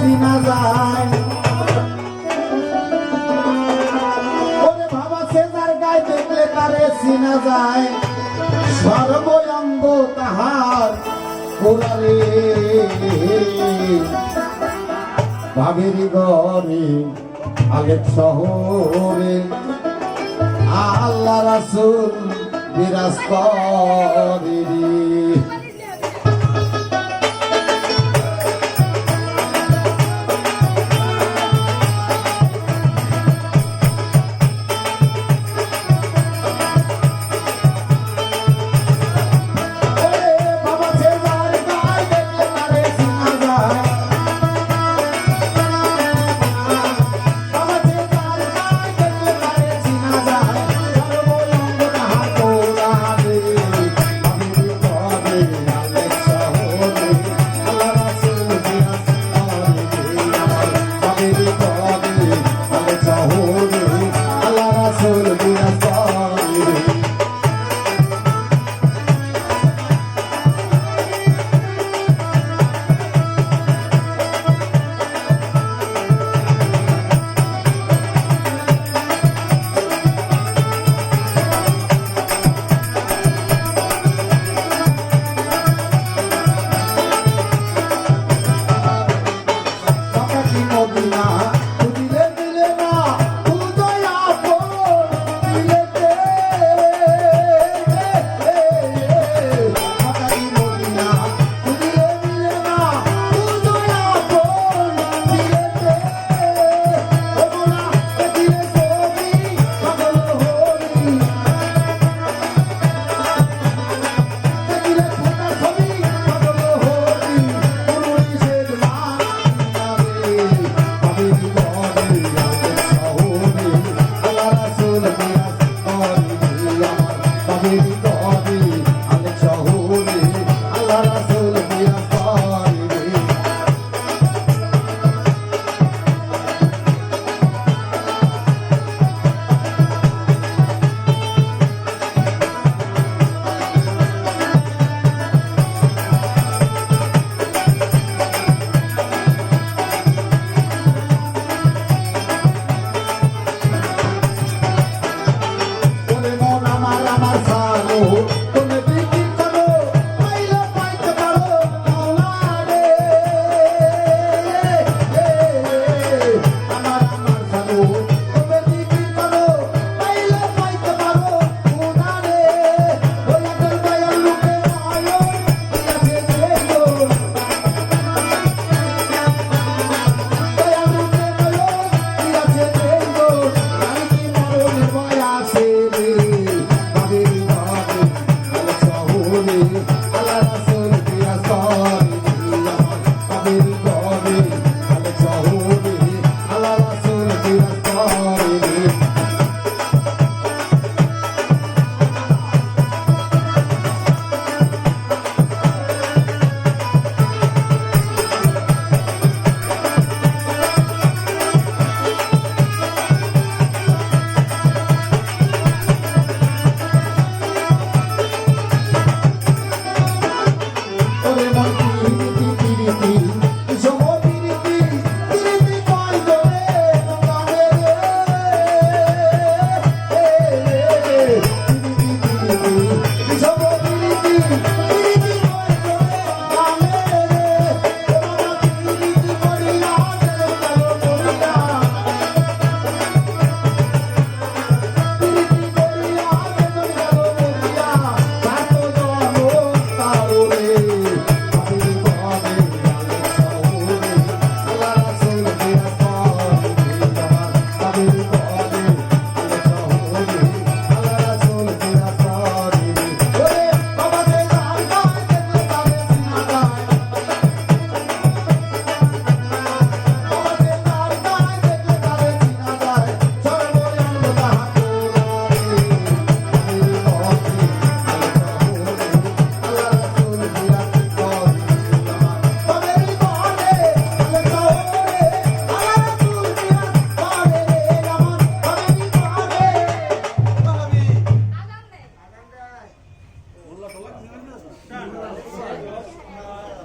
চিনা যায়। ওরে বাবা সে গায়ে দেখলে যায়। তাহার গরে শহরে। আল্লাহ রাসুল বিরাজ করে। Thank you. ಸೇವೆ கையில்